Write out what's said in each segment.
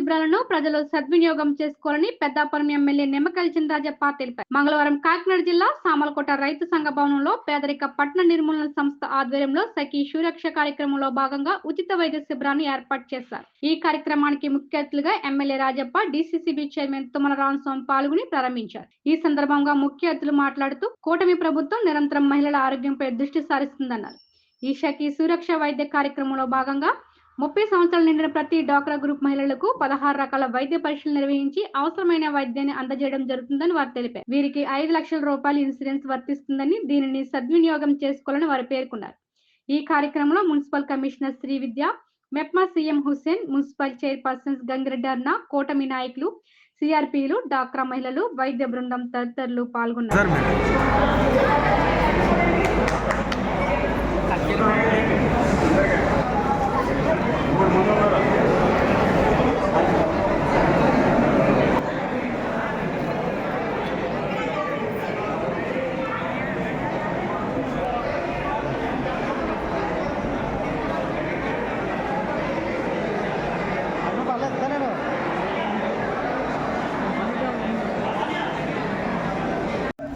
ప్రజలు సద్వినియోగం చేసుకోవాలని పెద్దాపురం ఎమ్మెల్యే నిమ్మకాయల చినరాజప్ప తెలిపారు. మంగళవారం కాకినాడ జిల్లా సామలకోట రైతు సంఘ భవనంలో పేదరిక పట్టణ నిర్మూలన సంస్థ ఆధ్వర్యంలో సఖీ సురక్ష కార్యక్రమంలో భాగంగా ఉచిత వైద్య శిబిరాన్ని ఏర్పాటు చేశారు. ఈ కార్యక్రమానికి ముఖ్య అతిథులుగా MLA Rajappa DCCB chairman Tummala Ramaswamy పాల్గొని ప్రారంభించారు. ఈ సందర్భంగా ముఖ్య అతిథులు మాట్లాడుతూ కూటమి ప్రభుత్వం నిరంతరం మహిళల ఆరోగ్యంపై దృష్టి సారిస్తుందన్నారు. ఈ సఖీ సురక్ష వైద్య కార్యక్రమంలో భాగంగా ముప్పై సంవత్సరాలు నిండిన ప్రతి డాక్రా గ్రూప్ మహిళలకు పదహారు రకాల వైద్య పరీక్షలు నిర్వహించి అవసరమైన వైద్యాన్ని అందజేయడం జరుగుతుందని వారు తెలిపారు. వీరికి ఐదు లక్షల రూపాయల ఇన్సూరెన్స్ వర్తిస్తుందని దీనిని సద్వినియోగం చేసుకోవాలని వారు పేర్కొన్నారు. ఈ కార్యక్రమంలో municipal commissioner Shri Vidya MEPMA CM Hussain municipal chairpersons Gangireddy అన్న కూటమి నాయకులు సిఆర్పీలు డాక్రా మహిళలు వైద్య బృందం తదితరులు పాల్గొన్నారు.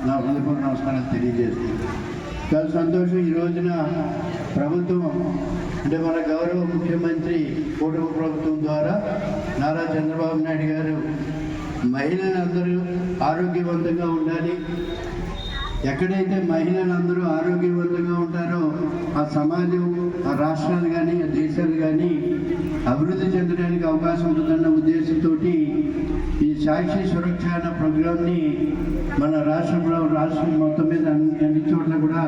నా హృదయపూర్వక నమస్కారాలు తెలియజేస్తుంది చాలా సంతోషం ఈ రోజున ప్రభుత్వం అంటే మన గౌరవ ముఖ్యమంత్రి కూటమి ప్రభుత్వం ద్వారా నారా చంద్రబాబు నాయుడు గారు మహిళలందరూ ఆరోగ్యవంతంగా ఉండాలి. ఎక్కడైతే మహిళలందరూ ఆరోగ్యవంతంగా ఉంటారో ఆ సమాజం ఆ రాష్ట్రాలు కానీ ఆ దేశాలు కానీ అభివృద్ధి చెందడానికి అవకాశం ఉంటుందన్న ఉద్దేశంతో ఈ సాక్షి సురక్ష అనే ప్రోగ్రామ్ని మన రాష్ట్రంలో రాష్ట్రం మొత్తం మీద అన్ని చోట్ల కూడా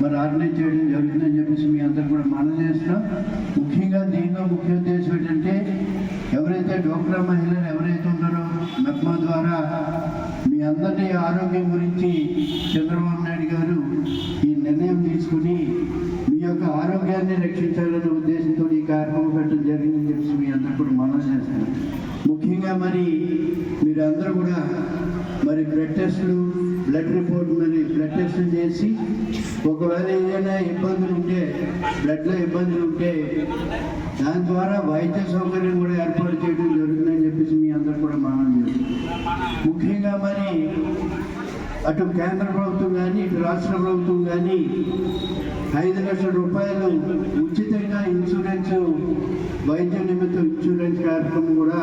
మరి ఆర్గనైజ్ చేయడం జరుగుతుందని చెప్పేసి మీ అందరూ కూడా మనం చేస్తున్నాం. ముఖ్యంగా దీనిలో ముఖ్య ఉద్దేశం ఏంటంటే ఎవరైతే డోక్రా మహిళలు ఎవరైతే ఉన్నారో మెప్మా ద్వారా మీ అందరి ఆరోగ్యం గురించి చంద్రబాబు నాయుడు గారు ఈ నిర్ణయం తీసుకుని మీ యొక్క ఆరోగ్యాన్ని రక్షించాలనే ఉద్దేశంతో ఈ కార్యక్రమం పెట్టడం జరిగిందని చెప్పేసి మీ అందరూ కూడా మనం చేస్తున్నాం ముఖ్యంగా మరి మీరందరూ కూడా మరి బ్లడ్ టెస్టులు బ్లడ్ రిపోర్ట్ మరి బ్లడ్ టెస్టులు చేసి ఒకవేళ ఏదైనా ఇబ్బందులు ఉంటే బ్లడ్లో ఇబ్బందులు ఉంటే దాని ద్వారా వైద్య సౌకర్యం కూడా ఏర్పాటు చేయడం జరుగుతుందని చెప్పేసి మీ అందరూ కూడా మనం ముఖ్యంగా మరి అటు కేంద్ర ప్రభుత్వం కానీ ఇటు రాష్ట్ర ప్రభుత్వం కానీ ఐదు లక్షల రూపాయలు ఉచితంగా ఇన్సూరెన్స్ వైద్య నిమిత్తం ఇన్సూరెన్స్ కార్యక్రమం కూడా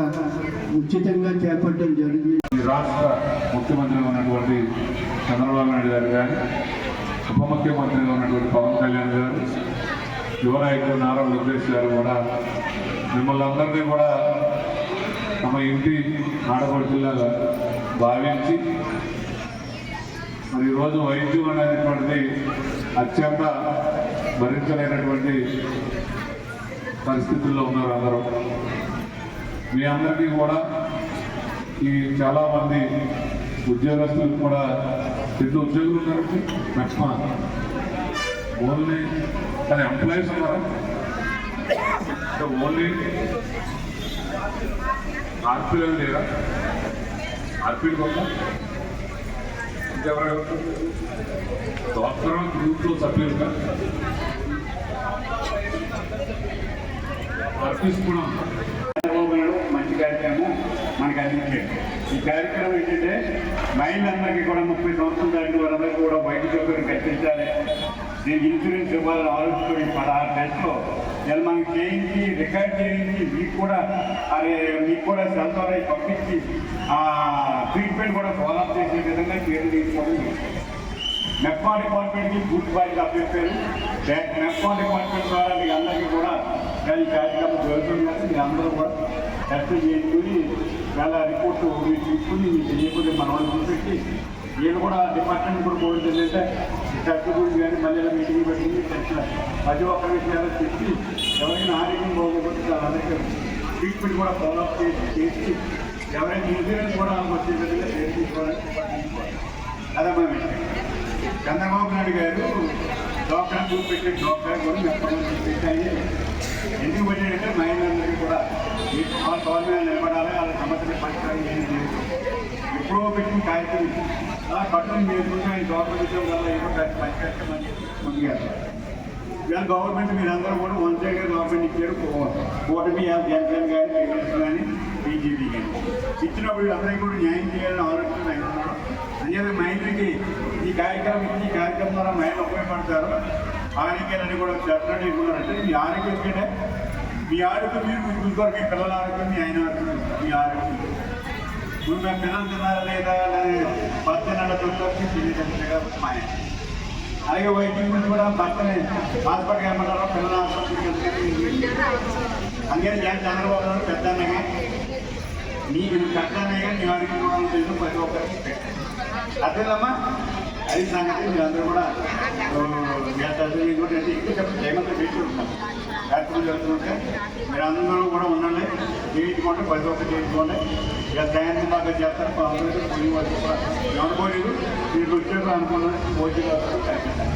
ఉచితంగా చేపట్టడం జరిగింది. రాష్ట్ర ముఖ్యమంత్రిగా ఉన్నటువంటి చంద్రబాబు నాయుడు గారు కానీ ఉప ముఖ్యమంత్రిగా ఉన్నటువంటి పవన్ కళ్యాణ్ గారు యువనాయకుడు నారా లోకేష్ గారు కూడా మిమ్మల్ని అందరినీ కూడా తమ ఇంటి ఆడపడుచులాగా భావించి మరి ఈరోజు వైద్యం అనేటువంటిది అత్యంత భరించలేనటువంటి పరిస్థితుల్లో ఉన్నారు అందరూ. మీ అందరికీ కూడా ఈ చాలామంది ఉద్యోగస్తులకు ఉద్యోగస్తులు కూడా రెండు ఉద్యోగులు ఉన్నారు మెట్మా ఓన్లీ తన ఎంప్లాయీస్ ఉన్నారా? ఓన్లీ ఆర్పీలు లేరా? ఆర్పీలు కొంత ఇంకెవరు? డాక్టర్ గ్రూప్లో సభ్యులుగా ఆర్పీస్ కూడా ఉన్నారు మంచి కార్యక్రమం మనకు అందించాడు ఈ కార్యక్రమం ఏంటంటే మహిళలందరికీ కూడా ముప్పై సంవత్సరం దాటి వారందరికీ కూడా వైద్య సౌకర్యం కల్పించాలి దీనికి ఇన్సూరెన్స్ ఇవ్వాలి ఆలోచించుకొని పదహారు టెస్ట్లో. ఇలా మనకి చేయించి రికార్డ్ చేయించి మీకు కూడా అరే మీకు కూడా సెల్ ద్వారా పంపించి ఆ ట్రీట్మెంట్ కూడా ఫాలోఅప్ చేసే విధంగా చర్యలు తీసుకోవడం మెప్మా డిపార్ట్మెంట్కి పూర్తి బాధ్యత అప్పచెప్పారు మెప్మా డిపార్ట్మెంట్ ద్వారా మీ అందరికీ కూడా ఈ కార్యక్రమం జరుగుతుంది మీ అందరూ కూడా టెస్ట్ చేసుకుని చాలా రిపోర్ట్ మీరు తీసుకుని మీరు తెలియకపోతే మన వాళ్ళు చూపెట్టి వీళ్ళు కూడా డిపార్ట్మెంట్ కూడా కోరింది ఏంటంటే టెస్ట్ గురించి కానీ మళ్ళీ మీటింగ్ పెట్టింది టెస్ట్ ప్రతి ఒక్క విషయాలు చెప్పి ఎవరైనా ఆరోగ్యం బాగోకపోతే వాళ్ళందరికీ ట్రీట్మెంట్ కూడా ఫాలోఅప్ చేసి చేసి ఎవరైనా ఇన్సూరెన్స్ కూడా వచ్చే విధంగా చేసి తీసుకోవాలి అదే మన విషయం చంద్రబాబు నాయుడు గారు డాక్టర్ చూపెట్టే డాక్టర్ కూడా మెప్పమని పెట్టాయి ఎందుకు పెట్టాడంటే మహిళలందరికీ కూడా ఈ వాళ్ళ గవర్నమెంట్ నిలబడాలి వాళ్ళ సమస్యలు పరిష్కారం చేయండి ఎప్పుడో పెట్టిన కార్యక్రమం అలా పట్టణం మీరు ఆయన ఈ డాక్టర్ విషయం వల్ల ఏదో పరిష్కరించమని చెప్పి ఇవాళ గవర్నమెంట్ మీరందరూ కూడా వన్ సైడ్ గవర్నమెంట్ ఇచ్చారు ఓటమి జనసేన గారు టీడీపీ కానీ బీజేపీ కానీ ఇచ్చినప్పుడు అందరికీ కూడా న్యాయం చేయాలని ఆలోచన అవుతున్నారు అంచేత మహిళలకి కార్యక్రమం ఇచ్చి ఈ కార్యక్రమం ద్వారా మహిళలు ఉపయోగపడతారు ఆరోగ్యాన్ని కూడా చెప్పండి అంటే మీ ఆరోగ్యం కంటే మీ ఆరోగ్యం మీరు చూసుకోరు మీ పిల్లల ఆరోగ్యం మీ ఆయన ఆరోగ్యం మీ ఆరోగ్యం ఇప్పుడు మేము పిల్లలు తిన్నారా లేదా భర్త నెల చూసుకోవచ్చు తెలియదు మాయ అలాగే వైద్యం గురించి కూడా భర్తని హాస్పిటల్కి వెళ్ళమంటారు పిల్లల హాస్పిటల్కి అందుకని జగన్ చంద్రబాబు నాయుడు పెద్ద అన్నగా నీకు పెద్ద అన్నగా నీ వారికి కూడా తెలుసు ప్రతి ఒక్కరికి పెట్టాను అదేనమ్మా అది సంగతి మీరందరూ కూడా చేస్తారు ఎక్కువ చెప్పి జయమంతా పెట్టి ఉంటాం కార్యక్రమం మీరందరూ కూడా ఉండండి. చేయించుకోండి ప్రతి ఒక్కరు చేయించుకోండి. ఇక తయారీ బాగా చేస్తారు. అందరూ కూడా అనుకోలేదు మీరు వచ్చారు అనుకున్నారు భోజనం